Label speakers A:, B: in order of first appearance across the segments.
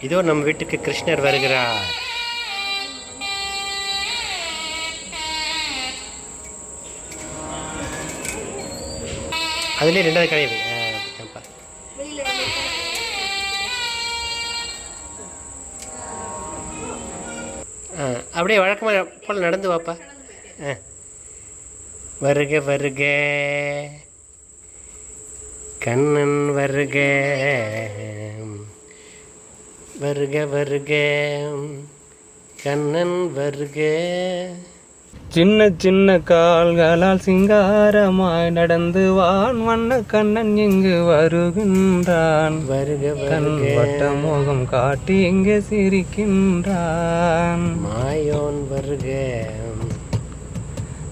A: இதோ நம் வீட்டுக்கு கிருஷ்ணர் வருகிறார். அதுலேயே ரெண்டாவது கிடையாது அப்படியே வழக்கமாக போல் நடந்து வாப்பா. ஆ. வருக வருக. கண்ணன் வருக. வருக வருக. கண்ணன் வருக.
B: சின்ன சின்ன கால்களால் சிங்காரமாய் நடந்து வான் வண்ண கண்ணன் இங்கு வருகின்றான்.
A: வருக வருக.
B: வட்ட முகம் காட்டி இங்கே சிரிக்கின்றான்.
A: மாயோன் வருக.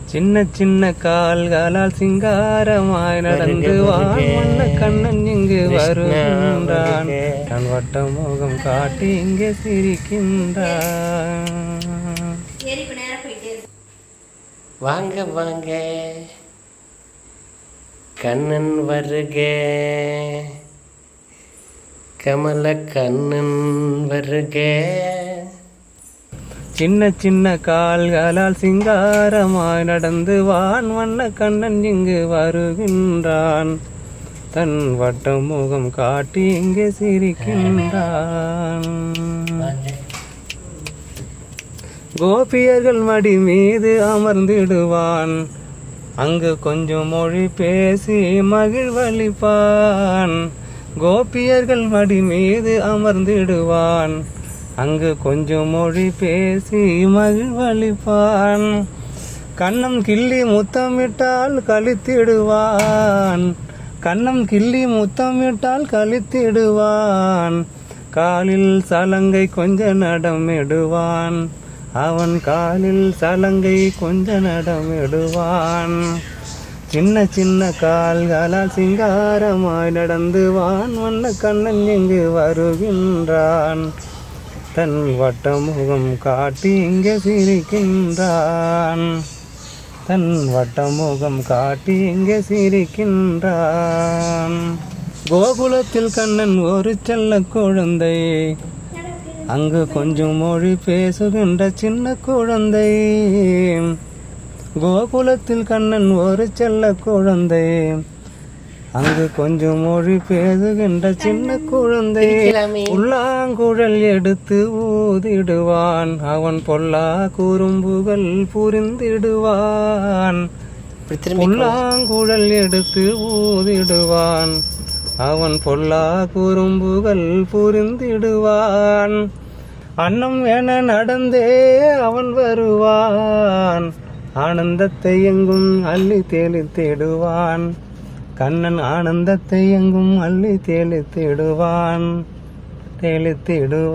B: சின்ன சின்ன கால்களால் சிங்காரமாய் நடந்து வான். வண்ண கண்ணன் இங்கு வருகின்றான்
A: வருக.
B: தன் வட்ட முகம் காட்டி இங்கே சிரிக்கின்றான்.
A: வாங்க வாங்க. கண்ணன் வருக. கமல கண்ணன் வருக.
B: சின்ன சின்ன கால்களால் சிங்காரமாய் நடந்து வான் வண்ண கண்ணன் இங்கு வருகின்றான். தன் வட்டம் முகம் காட்டி இங்கே சிரிக்கின்றான். கோபியர்கள் மடி மீது அமர்ந்திடுவான். அங்கு கொஞ்சம் மொழி பேசி மகிழ்வளிப்பான். கோபியர்கள் மடி மீது அமர்ந்திடுவான். அங்கு கொஞ்சம் மொழி பேசி மகிழ்வளிப்பான். கண்ணம் கிள்ளி முத்தமிட்டால் கழித்திடுவான். கண்ணம் கிள்ளி முத்தமிட்டால் கழித்திடுவான். காலில் சலங்கை கொஞ்ச நடமிடுவான். அவன் காலில் சலங்கை கொஞ்ச நடமிடுவான். சின்ன சின்ன கால்களால் சிங்காரமாய் நடந்துவான். வண்ண கண்ணன் இங்கு வருகின்றான். தன் வட்ட முகம் காட்டி இங்கே சிரிக்கின்றான். தன் வட்டமுகம் காட்டி இங்கே சிரிக்கின்றான். கோகுலத்தில் கண்ணன் ஒரு செல்ல குழந்தை. அங்கு கொஞ்சம் மொழி பேசுகின்ற சின்ன குழந்தை. கோகுலத்தில் கண்ணன் ஒரு செல்ல குழந்தை. அங்கு கொஞ்சம் மொழி பேசுகின்ற சின்ன குழந்தை. உள்ளாங்குழல் எடுத்து ஊதிடுவான். அவன் பொல்லா குறும்புகள் புரிந்திடுவான். புல்லாங்குழல் எடுத்து ஊதிடுவான். அவன் பொல்லா குறும்புகள் புரிந்திடுவான். அன்னம் என நடந்தே அவன் வருவான். ஆனந்தத்தை எங்கும் அள்ளி தெளித்திடுவான். கண்ணன் ஆனந்தத்தை எங்கும் அள்ளி தேளித்திடுவான் தேளித்திடுவான்.